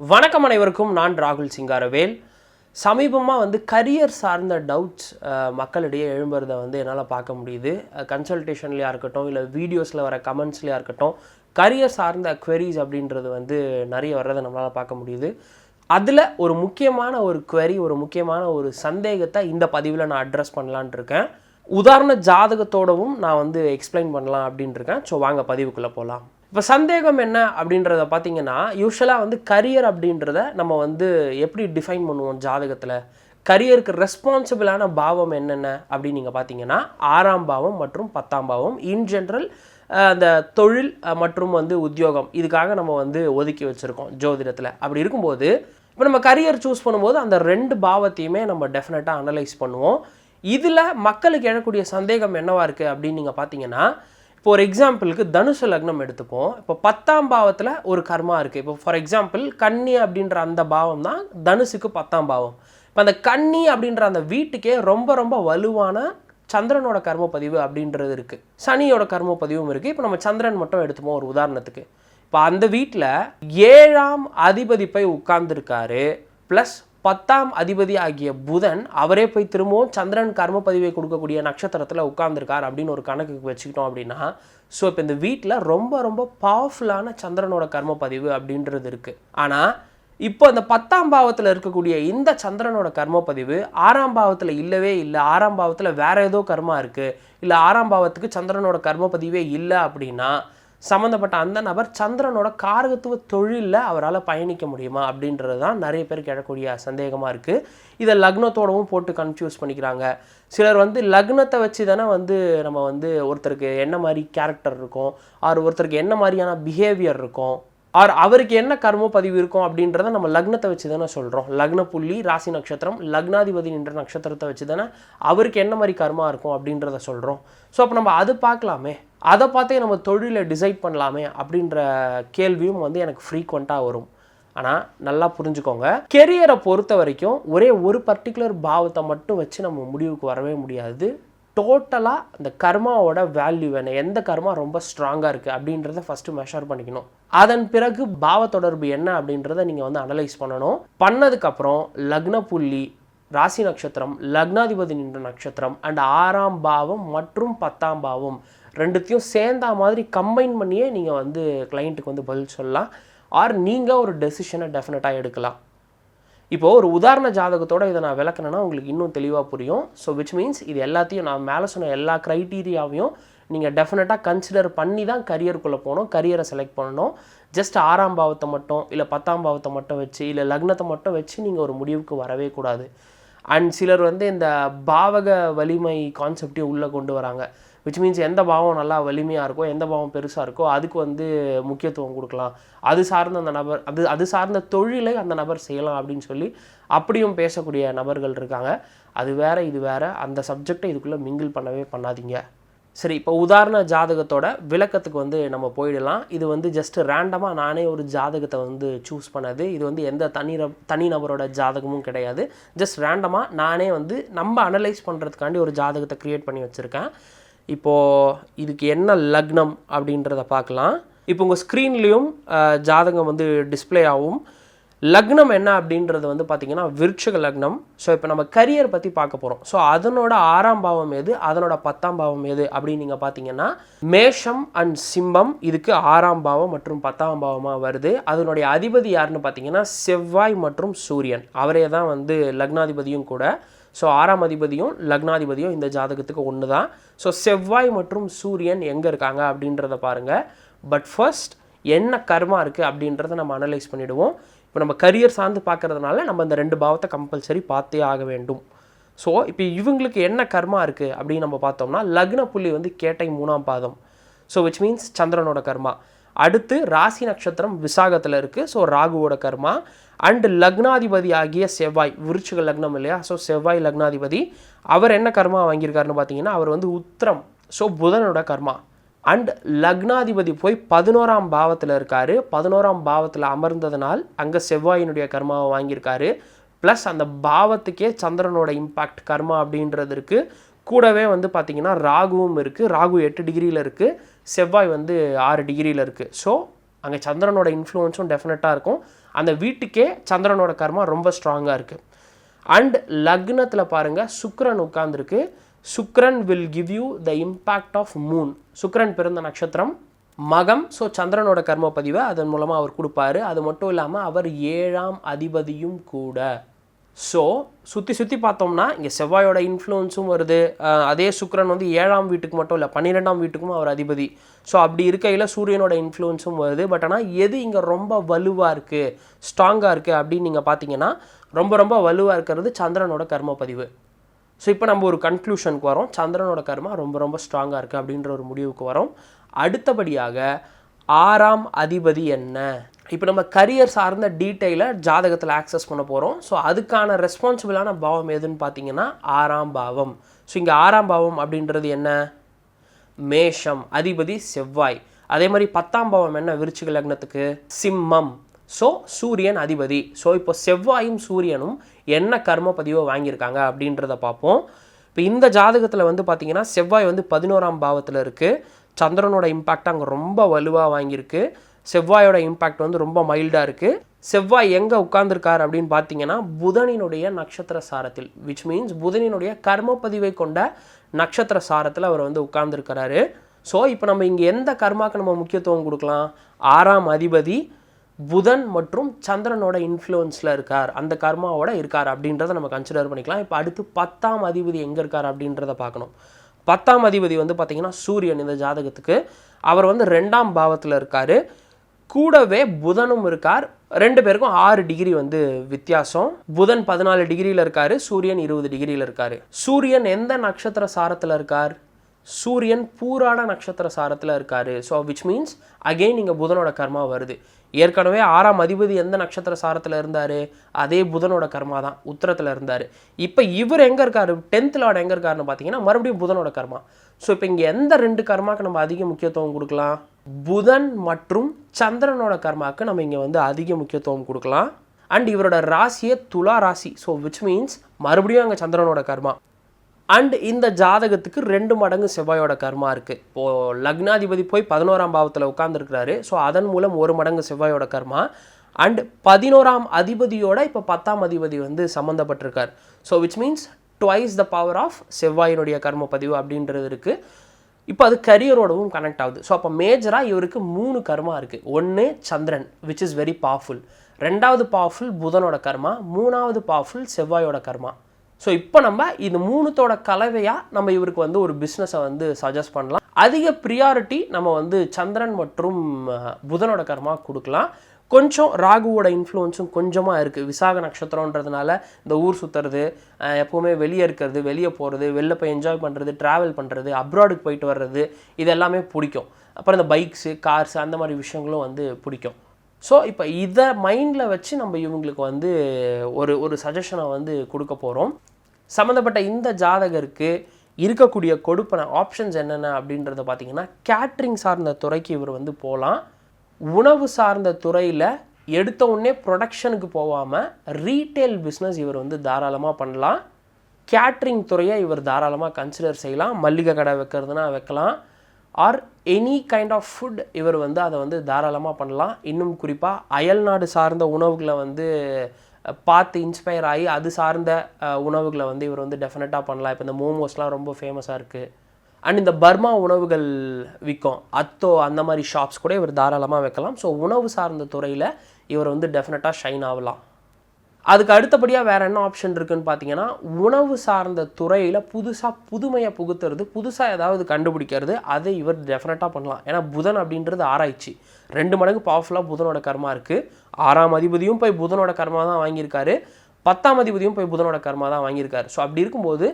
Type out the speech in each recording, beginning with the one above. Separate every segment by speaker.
Speaker 1: வணக்கம் அனைவருக்கும் நான் ராகுல் சிங்காரவேல். சமீபமாக வந்து கரியர் சார்ந்த டவுட்ஸ் மக்களிடையே எழும்புறதை வந்து என்னால் பார்க்க முடியுது. கன்சல்டேஷன்லையாக இருக்கட்டும் இல்லை வீடியோஸில் வர கமெண்ட்ஸ்லையாக இருக்கட்டும் கரியர் சார்ந்த குவெரிஸ் அப்படின்றது வந்து நிறைய வர்றதை நம்மளால் பார்க்க முடியுது. அதில் ஒரு முக்கியமான ஒரு குவெரி ஒரு முக்கியமான ஒரு சந்தேகத்தை இந்த பதிவில் நான் அட்ரஸ் பண்ணலான் இருக்கேன். உதாரண ஜாதகத்தோடவும் நான் வந்து எக்ஸ்பிளைன் பண்ணலாம் அப்படின்ட்டு இருக்கேன். ஸோ வாங்க பதிவுக்குள்ளே போகலாம் இப்போ சந்தேகம் என்ன அப்படின்றத பார்த்தீங்கன்னா யூஸ்வலாக வந்து கரியர் அப்படின்றத நம்ம வந்து எப்படி டிஃபைன் பண்ணுவோம் ஜாதகத்தில்? கரியருக்கு ரெஸ்பான்சிபிளான பாவம் என்னென்ன அப்படின்னு நீங்கள் பார்த்தீங்கன்னா ஆறாம் பாவம் மற்றும் பத்தாம் பாவம் இன் ஜென்ரல் அந்த தொழில் மற்றும் வந்து உத்தியோகம் இதுக்காக நம்ம வந்து ஒதுக்கி வச்சுருக்கோம் ஜோதிடத்தில். அப்படி இருக்கும்போது இப்போ நம்ம கரியர் சூஸ் பண்ணும்போது அந்த ரெண்டு பாவத்தையுமே நம்ம டெஃபினட்டாக அனலைஸ் பண்ணுவோம். இதில் மக்களுக்கு எழக்கூடிய சந்தேகம் என்னவாக இருக்குது அப்படின்னு நீங்கள் பார்த்தீங்கன்னா இப்போ ஒரு எக்ஸாம்பிளுக்கு தனுசு லக்னம் எடுத்துப்போம். இப்போ பத்தாம் பாவத்தில் ஒரு கர்மா இருக்குது இப்போ ஃபார் எக்ஸாம்பிள் கன்னி அப்படின்ற அந்த பாவம் தான் தனுசுக்கு பத்தாம் பாவம். இப்போ அந்த கன்னி அப்படின்ற அந்த வீட்டுக்கே ரொம்ப ரொம்ப வலுவான சந்திரனோட கர்ம பதிவு அப்படின்றது இருக்குது சனியோட கர்ம பதிவும் இருக்குது இப்போ நம்ம சந்திரன் மட்டும் எடுத்துப்போம் ஒரு உதாரணத்துக்கு. இப்போ அந்த வீட்டில் ஏழாம் அதிபதி போய் உட்கார்ந்துருக்காரு ப்ளஸ் பத்தாம் அதிபதி ஆகிய புதன் அவரே போய் திரும்பவும் சந்திரன் கர்ம பதிவை கொடுக்கக்கூடிய நட்சத்திரத்தில் உட்கார்ந்துருக்கார் அப்படின்னு ஒரு கணக்குக்கு வச்சுக்கிட்டோம் அப்படின்னா ஸோ இப்போ இந்த வீட்டில் ரொம்ப ரொம்ப பவர்ஃபுல்லான சந்திரனோட கர்ம பதிவு அப்படின்றது இருக்குது ஆனால் இப்போ அந்த பத்தாம் பாவத்தில் இருக்கக்கூடிய இந்த சந்திரனோட கர்ம பதிவு ஆறாம் பாவத்தில் இல்லவே இல்லை. ஆறாம் பாவத்தில் வேற ஏதோ கர்மா இருக்குது இல்லை ஆறாம் பாவத்துக்கு சந்திரனோட கர்ம பதிவே இல்லை அப்படின்னா சம்மந்தப்பட்ட அந்த நபர் சந்திரனோட காரகத்துவ தொழிலில் அவரால் பயணிக்க முடியுமா? அப்படின்றது தான் நிறைய பேருக்கு எழக்கூடிய சந்தேகமாக இருக்குது இதை லக்னத்தோடவும் போட்டு கன்ஃபியூஸ் பண்ணிக்கிறாங்க. சிலர் வந்து லக்னத்தை வச்சு தானே வந்து நம்ம வந்து ஒருத்தருக்கு என்ன மாதிரி கேரக்டர் இருக்கும்? ஆர் ஒருத்தருக்கு என்ன மாதிரியான பிஹேவியர் இருக்கும்? ஆர் அவருக்கு என்ன கர்ம பதிவு இருக்கும்? அப்படின்றத நம்ம லக்னத்தை வச்சு தானே சொல்கிறோம் லக்ன புள்ளி ராசி நட்சத்திரம் லக்னாதிபதி என்ற நட்சத்திரத்தை வச்சு தானே அவருக்கு என்ன மாதிரி கர்மா இருக்கும் அப்படின்றத சொல்கிறோம் ஸோ அப்போ நம்ம அது பார்க்கலாமே. அதை பார்த்தே நம்ம தொழிலை டிசைட் பண்ணலாமே அப்படின்ற கேள்வியும் வந்து எனக்கு ஃப்ரீக்வெண்ட்டாக வரும். ஆனால் நல்லா புரிஞ்சுக்கோங்க. கெரியரை பொறுத்த வரைக்கும் ஒரே ஒரு பர்டிகுலர் பாவத்தை மட்டும் வச்சு நம்ம முடிவுக்கு வரவே முடியாது. டோட்டலாக அந்த கர்மாவோட வேல்யூ என்ன எந்த கர்மா ரொம்ப ஸ்ட்ராங்காக இருக்குது அப்படின்றத ஃபஸ்ட்டு மெஷர் பண்ணிக்கணும். அதன் பிறகு பாவ தொடர்பு என்ன அப்படின்றத நீங்கள் வந்து அனலைஸ் பண்ணணும். பண்ணதுக்கப்புறம் லக்ன புள்ளி ராசி நட்சத்திரம் லக்னாதிபதி நின்ற நட்சத்திரம் அண்ட் ஆறாம் பாவம் மற்றும் பத்தாம் பாவம். ரெண்டுத்தையும் சேர்ந்தா மாதிரி கம்பைன் பண்ணியே நீங்கள் வந்து கிளைண்ட்டுக்கு வந்து பதில் சொல்லலாம். ஆர் நீங்கள் ஒரு டெசிஷனை டெஃபினட்டாக எடுக்கலாம். இப்போது ஒரு உதாரண ஜாதகத்தோடு இதை நான் விளக்குனேன்னா உங்களுக்கு இன்னும் தெளிவாக புரியும். ஸோ விச் மீன்ஸ் இது எல்லாத்தையும் நான் மேலே சொன்ன எல்லா க்ரைட்டீரியாவையும் நீங்கள் டெஃபினட்டாக கன்சிடர் பண்ணி தான் கரியருக்குள்ளே போகணும் கரியரை செலக்ட் பண்ணணும். ஜஸ்ட் ஆறாம் பாவத்தை மட்டும் இல்லை பத்தாம் பாவத்தை மட்டும் வச்சு இல்லை லக்னத்தை மட்டும் வச்சு நீங்கள் ஒரு முடிவுக்கு வரவே கூடாது. அண்ட் சிலர் வந்து இந்த பாவக வலிமை கான்செப்டையும் உள்ளே கொண்டு வராங்க. விச் மீன்ஸ் எந்த பாவம் நல்லா வலிமையாக இருக்கோ எந்த பாவம் பெருசாக இருக்கோ அதுக்கு வந்து முக்கியத்துவம் கொடுக்கலாம். அது சார்ந்த அந்த நபர் அது அது சார்ந்த தொழிலை அந்த நபர் செய்யலாம் அப்படின்னு சொல்லி அப்படியும் பேசக்கூடிய நபர்கள் இருக்காங்க. அது வேற இது வேறு. அந்த சப்ஜெக்டை இதுக்குள்ளே மிங்கிள் பண்ணவே பண்ணாதீங்க. சரி இப்போ உதாரண ஜாதகத்தோட விளக்கத்துக்கு வந்து நம்ம போயிடலாம். இது வந்து ஜஸ்ட் ரேண்டமாக நானே ஒரு ஜாதகத்தை வந்து சூஸ் பண்ணது. இது வந்து எந்த தனி தனி நபரோட ஜாதகமும் கிடையாது. ஜஸ்ட் ரேண்டமாக நானே வந்து நம்ம அனலைஸ் பண்ணுறதுக்காண்டி ஒரு ஜாதகத்தை க்ரியேட் பண்ணி வச்சுருக்கேன். இப்போது இதுக்கு என்ன லக்னம் அப்படின்றத பார்க்கலாம். இப்போ உங்கள் ஸ்க்ரீன்லேயும் ஜாதகம் வந்து டிஸ்ப்ளே ஆகும் லக்னம் என்ன அப்படின்றது வந்து பார்த்திங்கன்னா விருட்சக லக்னம். ஸோ இப்போ நம்ம கரியர் பற்றி பார்க்க போகிறோம் ஸோ அதனோட ஆறாம் பாவம் எது? அதனோட பத்தாம் பாவம் எது? அப்படின்னு நீங்கள் பார்த்தீங்கன்னா மேஷம் அண்ட் சிம்பம் இதுக்கு ஆறாம் பாவம் மற்றும் பத்தாம் பாவமாக வருது. அதனுடைய அதிபதி யாருன்னு பார்த்தீங்கன்னா செவ்வாய் மற்றும் சூரியன். அவரே தான் வந்து லக்னாதிபதியும் கூட. ஸோ ஆறாம் அதிபதியும் லக்னாதிபதியும் இந்த ஜாதகத்துக்கு ஒன்று தான் ஸோ செவ்வாய் மற்றும் சூரியன் எங்கே இருக்காங்க அப்படின்றத பாருங்கள் பட் ஃபர்ஸ்ட் என்ன கர்மா இருக்குது அப்படின்றத நம்ம அனலைஸ் பண்ணிவிடுவோம் இப்போ நம்ம கரியர் சார்ந்து பார்க்கறதுனால நம்ம இந்த ரெண்டு பாவத்தை கம்பல்சரி பார்த்தே ஆக வேண்டும். ஸோ இப்போ இவங்களுக்கு என்ன கர்மா இருக்குது அப்படின்னு நம்ம பார்த்தோம்னா லக்ன புள்ளி வந்து கேட்டை மூணாம் பாதம். ஸோ விச் மீன்ஸ் சந்திரனோட கர்மா. அடுத்து ராசி நட்சத்திரம் விசாகத்தில் இருக்குது ஸோ ராகுவோட கர்மா. அண்டு லக்னாதிபதி ஆகிய செவ்வாய் விருச்சிக லக்னம் இல்லையா? ஸோ செவ்வாய் லக்னாதிபதி அவர் என்ன கர்மா வாங்கியிருக்காருன்னு பார்த்தீங்கன்னா அவர் வந்து உத்திரம். ஸோ புதனோட கர்மா. அண்ட் லக்னாதிபதி போய் பதினோராம் பாவத்தில் இருக்காரு. பதினோராம் பாவத்தில் அமர்ந்ததனால் அங்கே செவ்வாயினுடைய கர்மாவை வாங்கியிருக்காரு. ப்ளஸ் அந்த பாவத்துக்கே சந்திரனோட இம்பாக்ட் கர்மா அப்படின்றது இருக்குது கூடவே வந்து பார்த்திங்கன்னா ராகுவும் இருக்குது ராகு எட்டு டிகிரியில் இருக்குது செவ்வாய் வந்து ஆறு டிகிரியில் இருக்குது ஸோ அங்கே சந்திரனோட இன்ஃப்ளூயன்ஸும் டெஃபினட்டாக இருக்கும். அந்த வீட்டுக்கே சந்திரனோட கர்மா ரொம்ப ஸ்ட்ராங்காக இருக்குது அண்ட் லக்னத்தில் பாருங்கள் Sukran உட்கார்ந்திருக்கு. Sukran will give you the impact of moon Sukran பிறந்த நட்சத்திரம் மகம். ஸோ சந்திரனோட கர்ம பதிவை அதன் மூலமாக அவர் கொடுப்பாரு. அது மட்டும் இல்லாமல் அவர் ஏழாம் அதிபதியும் கூட. ஸோ சுற்றி சுற்றி பார்த்தோம்னா இங்கே செவ்வாயோட இன்ஃப்ளூயன்ஸும் வருது. அதே சுக்ரன் வந்து ஏழாம் வீட்டுக்கு மட்டும் இல்லை பன்னிரெண்டாம் வீட்டுக்கும் அவர் அதிபதி. ஸோ அப்படி இருக்கையில் சூரியனோட இன்ஃப்ளூயன்ஸும் வருது. பட் ஆனால் எது இங்கே ரொம்ப வலுவாக இருக்குது ஸ்ட்ராங்காக இருக்குது அப்படின்னு நீங்கள் பார்த்தீங்கன்னா ரொம்ப ரொம்ப வலுவாக இருக்கிறது சந்திரனோட கர்ம பதிவு ஸோ இப்போ நம்ம ஒரு கன்க்ளூஷனுக்கு வரோம். சந்திரனோட கர்மா ரொம்ப ரொம்ப ஸ்ட்ராங்காக இருக்குது அப்படின்ற ஒரு முடிவுக்கு வரோம். அடுத்தபடியாக ஆறாம் அதிபதி என்ன? இப்போ நம்ம கரியர் சார்ந்த டீட்டெயிலை ஜாதகத்தில் ஆக்சஸ் பண்ண போகிறோம் ஸோ அதுக்கான ரெஸ்பான்சிபிளான பாவம் எதுன்னு பார்த்தீங்கன்னா ஆறாம் பாவம். ஸோ இங்கே ஆறாம் பாவம் அப்படின்றது என்ன? மேஷம் அதிபதி செவ்வாய். அதே மாதிரி பத்தாம் பாவம் என்ன? விருச்சிக லக்னத்துக்கு. சிம்மம். ஸோ சூரியன் அதிபதி. ஸோ இப்போ செவ்வாயும் சூரியனும் என்ன கர்ம பதிவை வாங்கியிருக்காங்க அப்படின்றத பார்ப்போம். இப்போ இந்த ஜாதகத்தில் வந்து பார்த்திங்கன்னா செவ்வாய் வந்து பதினோராம் பாவத்தில் இருக்குது சந்திரனோட இம்பேக்ட் அங்கே ரொம்ப வலுவாக வாங்கியிருக்கு. செவ்வாயோட இம்பேக்ட் வந்து ரொம்ப மைல்டாக இருக்குது செவ்வாய் எங்கே உட்கார்ந்துருக்கார் அப்படின்னு பார்த்தீங்கன்னா புதனினுடைய நட்சத்திர சாரத்தில். விச் மீன்ஸ் புதனினுடைய கர்மப்பதிவை கொண்ட நட்சத்திர சாரத்தில் அவர் வந்து உட்கார்ந்துருக்கிறாரு. ஸோ இப்போ நம்ம இங்கே எந்த கர்மாக்கு நம்ம முக்கியத்துவம் கொடுக்கலாம்? ஆறாம் அதிபதி புதன் மற்றும் சந்திரனோட இன்ஃப்ளூயன்ஸில் இருக்கார். அந்த கர்மாவோட இருக்கார் அப்படின்றத நம்ம கன்சிடர் பண்ணிக்கலாம். இப்போ அடுத்து பத்தாம் அதிபதி எங்கே இருக்கார் அப்படின்றத பார்க்கணும். பத்தாம் அதிபதி வந்து பார்த்திங்கன்னா சூரியன் இந்த ஜாதகத்துக்கு. அவர் வந்து ரெண்டாம் பாவத்தில் இருக்கார். கூடவே புதனும் இருக்கார். ரெண்டு பேருக்கும் ஆறு டிகிரி வந்து வித்தியாசம். புதன் பதினாலு டிகிரியில் இருக்கார். சூரியன் இருபது டிகிரியில் இருக்கார். சூரியன் எந்த நட்சத்திர சாரத்தில் இருக்கார்? சூரியன் பூராட நட்சத்திர சாரத்தில் இருக்காரு. ஸோ விச் மீன்ஸ் அகெயின் இங்கே புதனோட கர்மா வருது. ஏற்கனவே ஆறாம் அதிபதி எந்த நட்சத்திர சாரத்தில் இருந்தார்? அதே புதனோட கர்மா தான் உத்தரத்தில் இருந்தார். இப்போ இவர் எங்கே இருக்காரு? டென்த் லார்ட் எங்கே இருக்காருன்னு பார்த்தீங்கன்னா மறுபடியும் புதனோட கர்மா. ஸோ இப்போ இங்கே எந்த ரெண்டு கர்மாக்கு நம்ம அதிக முக்கியத்துவம் கொடுக்கலாம்? புதன் மற்றும் சந்திரனோட கர்மாக்கு நம்ம இங்கே வந்து அதிக முக்கியத்துவம் கொடுக்கலாம். அண்ட் இவரோட ராசியே துலா ராசி. ஸோ விச் மீன்ஸ் மறுபடியும் அங்கே சந்திரனோட கர்மா. அண்ட் இந்த ஜாதகத்துக்கு ரெண்டு மடங்கு செவ்வாயோட கர்மா இருக்குது இப்போது லக்னாதிபதி போய் பதினோராம் பாவத்தில் உட்காந்துருக்கிறாரு ஸோ அதன் மூலம் ஒரு மடங்கு செவ்வாயோட கர்மா. அண்ட் பதினோராம் அதிபதியோட இப்போ பத்தாம் அதிபதி வந்து சம்மந்தப்பட்டிருக்கார் so which means twice the power of செவ்வாயினுடைய கர்ம பதிவு அப்படின்றது இருக்குது இப்போ அது கரியரோடவும் கனெக்ட் ஆகுது. ஸோ அப்போ மேஜராக இவருக்கு மூணு கர்மா இருக்குது ஒன்று Chandran which is very powerful ரெண்டாவது பவர்ஃபுல் புதனோட கர்மா. மூணாவது பவர்ஃபுல் செவ்வாயோட கர்மா. ஸோ இப்போ நம்ம இந்த மூணுத்தோட கலவையாக நம்ம இவருக்கு வந்து ஒரு பிஸ்னஸை வந்து சஜஸ்ட் பண்ணலாம். அதிக ப்ரியாரிட்டி நம்ம வந்து சந்திரன் மற்றும் புதனோட கர்மா கொடுக்கலாம். கொஞ்சம் ராகுவோட இன்ஃப்ளூயன்ஸும் கொஞ்சமாக இருக்குது விசாக நட்சத்திரன்றதுனால இந்த ஊர் சுற்றுறது எப்போவுமே வெளியே இருக்கிறது வெளியே போகிறது வெளில போய் என்ஜாய் பண்ணுறது ட்ராவல் பண்ணுறது அப்ராடுக்கு போயிட்டு வர்றது இது எல்லாமே பிடிக்கும். அப்புறம் இந்த பைக்ஸு கார்ஸ் அந்த மாதிரி விஷயங்களும் வந்து பிடிக்கும். ஸோ இப்போ இதை மைண்டில் வச்சு நம்ம இவங்களுக்கு வந்து ஒரு ஒரு சஜஷனை வந்து கொடுக்க போகிறோம் சம்மந்தப்பட்ட இந்த ஜாதகருக்கு இருக்கக்கூடிய கொடுப்பன ஆப்ஷன்ஸ் என்னென்ன அப்படின்றத பார்த்தீங்கன்னா கேட்ரிங் சார்ந்த துறைக்கு இவர் வந்து போகலாம் உணவு சார்ந்த துறையில் எடுத்த உடனே ப்ரொடக்ஷனுக்கு போகாமல் ரீட்டைல் பிஸ்னஸ் இவர் வந்து தாராளமாக பண்ணலாம். கேட்ரிங் துறையை இவர் தாராளமாக கன்சிடர் செய்யலாம். மல்லிகை கடை வைக்கிறதுனா வைக்கலாம். Are any kind of food இவர் வந்து அதை வந்து தாராளமாக பண்ணலாம். இன்னும் குறிப்பாக அயல்நாடு சார்ந்த உணவுகளை வந்து பார்த்து இன்ஸ்பயர் ஆகி அது சார்ந்த உணவுகளை வந்து இவர் வந்து டெஃபினட்டாக பண்ணலாம். இப்போ இந்த மோமோஸ்லாம் ரொம்ப ஃபேமஸாக இருக்குது அண்ட் இந்த பர்மா உணவுகள் விற்கும். அத்தோ அந்த மாதிரி ஷாப்ஸ் கூட இவர் தாராளமாக வைக்கலாம். ஸோ உணவு சார்ந்த துறையில் இவர் வந்து டெஃபினட்டாக ஷைன் ஆகலாம். அதுக்கு அடுத்தபடியாக வேறு என்ன ஆப்ஷன் இருக்குன்னு பார்த்தீங்கன்னா உணவு சார்ந்த துறையில் புதுசாக புதுமையை புகுத்துறது புதுசாக ஏதாவது கண்டுபிடிக்கிறது அதை இவர் டெஃபினட்டாக பண்ணலாம். ஏன்னா புதன் அப்படின்றது ஆராய்ச்சி. ரெண்டு மடங்கு பவர்ஃபுல்லாக புதனோட கர்மா இருக்குது ஆறாம் அதிபதியும் போய் புதனோட கர்மா தான் வாங்கியிருக்காரு. பத்தாம் அதிபதியும் போய் புதனோட கர்மா தான் வாங்கியிருக்காரு. ஸோ அப்படி இருக்கும்போது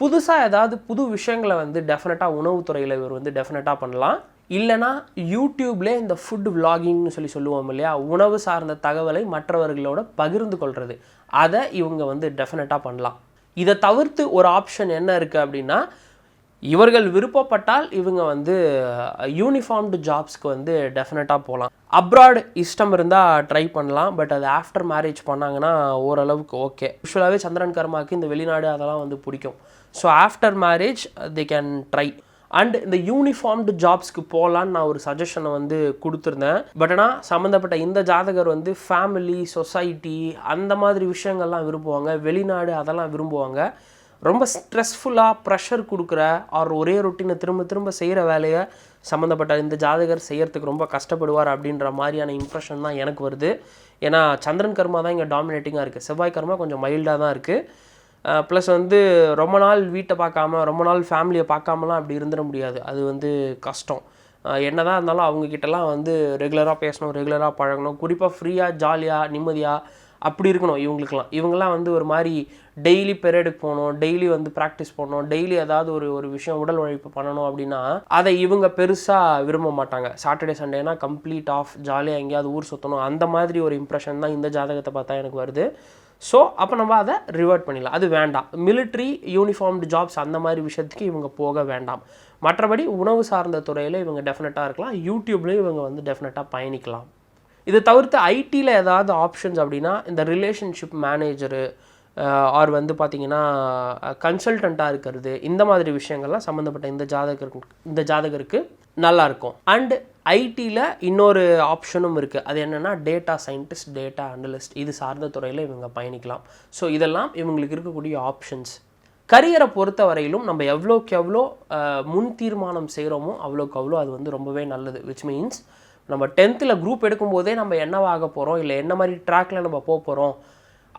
Speaker 1: புதுசாக ஏதாவது புது விஷயங்களை வந்து டெஃபினட்டாக உணவுத்துறையில் இவர் வந்து டெஃபினட்டாக பண்ணலாம். இல்லைனா யூடியூப்லேயே இந்த ஃபுட் விலாகிங்னு சொல்லி சொல்லுவோம் இல்லையா உணவு சார்ந்த தகவலை மற்றவர்களோட பகிர்ந்து கொள்வது அதை இவங்க வந்து டெஃபினட்டாக பண்ணலாம். இதை தவிர்த்து ஒரு ஆப்ஷன் என்ன இருக்குது அப்படின்னா இவர்கள் விருப்பப்பட்டால் இவங்க வந்து யூனிஃபார்ம்டு ஜாப்ஸ்க்கு வந்து டெஃபினட்டாக போகலாம் அப்ராட் இஷ்டம் இருந்தால் ட்ரை பண்ணலாம் பட் அது ஆஃப்டர் மேரேஜ் பண்ணாங்கன்னா ஓரளவுக்கு ஓகே யூஸ்வலாகவே சந்திரன் கர்மாவுக்கு இந்த வெளிநாடு அதெல்லாம் வந்து பிடிக்கும். So after marriage they can try and இந்த யூனிஃபார்ம்டு ஜாப்ஸ்க்கு போகலான்னு நான் ஒரு சஜஷனை வந்து கொடுத்துருந்தேன். பட் ஆனால் சம்மந்தப்பட்ட இந்த ஜாதகர் வந்து ஃபேமிலி சொசைட்டி அந்த மாதிரி விஷயங்கள்லாம் விரும்புவாங்க. வெளிநாடு அதெல்லாம் விரும்புவாங்க. ரொம்ப ஸ்ட்ரெஸ்ஃபுல்லாக ப்ரெஷர் கொடுக்குற ஆர் ஒரே ரொட்டீனை திரும்ப திரும்ப செய்கிற வேலையை சம்மந்தப்பட்ட இந்த ஜாதகர் செய்கிறதுக்கு ரொம்ப கஷ்டப்படுவார் அப்படின்ற மாதிரியான இம்ப்ரெஷன் தான் எனக்கு வருது. ஏன்னா சந்திரன் கர்மா தான் இங்கே டாமினேட்டிங்காக இருக்குது செவ்வாய் கர்மா கொஞ்சம் மைல்டாக தான் இருக்குது ப்ளஸ் வந்து ரொம்ப நாள் வீட்டை பார்க்காம ரொம்ப நாள் ஃபேமிலியை பார்க்காமலாம் அப்படி இருந்துட முடியாது. அது வந்து கஷ்டம். என்ன என்னதான் இருந்தாலும் அவங்கக்கிட்டலாம் வந்து ரெகுலராக பேசணும் ரெகுலராக பழகணும். குறிப்பாக ஃப்ரீயாக ஜாலியாக நிம்மதியாக அப்படி இருக்கணும் இவங்களுக்குலாம் இவங்கெல்லாம் வந்து ஒரு மாதிரி டெய்லி பெரேடுக்கு போகணும் டெய்லி வந்து ப்ராக்டிஸ் பண்ணணும் டெய்லி ஏதாவது ஒரு ஒரு விஷயம் உடல் உழைப்பு பண்ணணும் அப்படின்னா அதை இவங்க பெருசாக விரும்ப மாட்டாங்க. சாட்டர்டே சண்டேனா கம்ப்ளீட் ஆஃப் ஜாலியாக எங்கேயாவது ஊர் சுற்றணும் அந்த மாதிரி ஒரு இம்ப்ரெஷன் தான் இந்த ஜாதகத்தை பார்த்தா எனக்கு வருது. ஸோ அப்போ நம்ம அதை ரிவர்ட் பண்ணிடலாம். அது வேண்டாம். மிலிட்ரி யூனிஃபார்ம்டு ஜாப்ஸ் அந்த மாதிரி விஷயத்துக்கு இவங்க போக வேண்டாம். மற்றபடி உணவு சார்ந்த துறையில் இவங்க டெஃபினட்டாக இருக்கலாம். யூடியூப்லேயும் இவங்க வந்து டெஃபினட்டாக பயணிக்கலாம். இதை தவிர்த்து ஐடியில் ஏதாவது ஆப்ஷன்ஸ் அப்படின்னா இந்த ரிலேஷன்ஷிப் மேனேஜரு ஆர் வந்து பார்த்திங்கன்னா கன்சல்டண்ட்டாக இருக்கிறது இந்த மாதிரி விஷயங்கள்லாம் சம்மந்தப்பட்ட இந்த ஜாதகருக்கு இந்த ஜாதகருக்கு நல்லாயிருக்கும் அண்டு ஐடியில் இன்னொரு ஆப்ஷனும் இருக்குது அது என்னென்னா டேட்டா சயின்டிஸ்ட் டேட்டா அனலிஸ்ட் இது சார்ந்த துறையில் இவங்க பயணிக்கலாம். ஸோ இதெல்லாம் இவங்களுக்கு இருக்கக்கூடிய ஆப்ஷன்ஸ் கரியரை பொறுத்த வரையிலும் நம்ம எவ்வளோக்கு எவ்வளோ முன் தீர்மானம் செய்கிறோமோ அவ்வளோக்கு அவ்வளோ அது வந்து ரொம்பவே நல்லது. விச் மீன்ஸ் நம்ம டென்த்தில் குரூப் எடுக்கும்போதே நம்ம என்னவாக போகிறோம் இல்லை என்ன மாதிரி ட்ராக்ல நம்ம போக போகிறோம்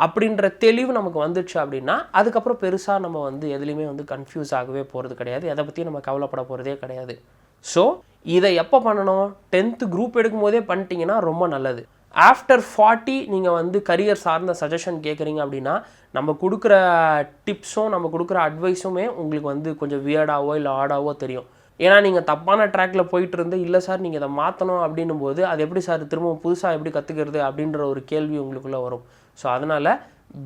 Speaker 1: அப்படின்ற தெளிவு நமக்கு வந்துடுச்சு அப்படின்னா அதுக்கப்புறம் பெருசாக நம்ம வந்து எதுலேயுமே வந்து கன்ஃபியூஸ் ஆகவே போகிறது கிடையாது. எதை பற்றியும் நம்ம கவலைப்பட போகிறதே கிடையாது. ஸோ இதை எப்போ பண்ணணும்? டென்த்து குரூப் எடுக்கும்போதே பண்ணிட்டீங்கன்னா ரொம்ப நல்லது. ஆஃப்டர் ஃபார்ட்டி நீங்கள் வந்து கரியர் சார்ந்த சஜஷன் கேட்குறீங்க அப்படின்னா நம்ம கொடுக்குற டிப்ஸும் நம்ம கொடுக்குற அட்வைஸுமே உங்களுக்கு வந்து கொஞ்சம் வியர்டாவோ இல்லை ஆடாவோ தெரியும். ஏன்னா நீங்கள் தப்பான ட்ராக்ல போயிட்டு இருந்து இல்லை சார் நீங்கள் இதை மாற்றணும் அப்படின்னும் போது அது எப்படி சார் திரும்பவும் புதுசாக எப்படி கற்றுக்கிறது அப்படின்ற ஒரு கேள்வி உங்களுக்குள்ளே வரும். ஸோ அதனால்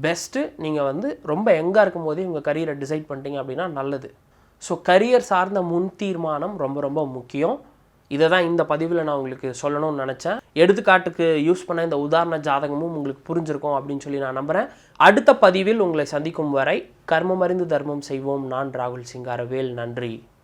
Speaker 1: பெஸ்ட்டு நீங்கள் வந்து ரொம்ப யங்காக இருக்கும் போதே உங்கள் கரியரை டிசைட் பண்ணிட்டீங்க அப்படின்னா நல்லது. ஸோ கரியர் சார்ந்த முன் தீர்மானம் ரொம்ப ரொம்ப முக்கியம். இதை தான் இந்த பதிவில் நான் உங்களுக்கு சொல்லணும்னு நினச்சேன். எடுத்துக்காட்டுக்கு யூஸ் பண்ண இந்த உதாரண ஜாதகமும் உங்களுக்கு புரிஞ்சிருக்கும் அப்படின்னு சொல்லி நான் நம்புகிறேன் அடுத்த பதிவில் உங்களை சந்திக்கும் வரை கர்மமறிந்து தர்மம் செய்வோம். நான் ராகுல் சிங்காரவேல். நன்றி.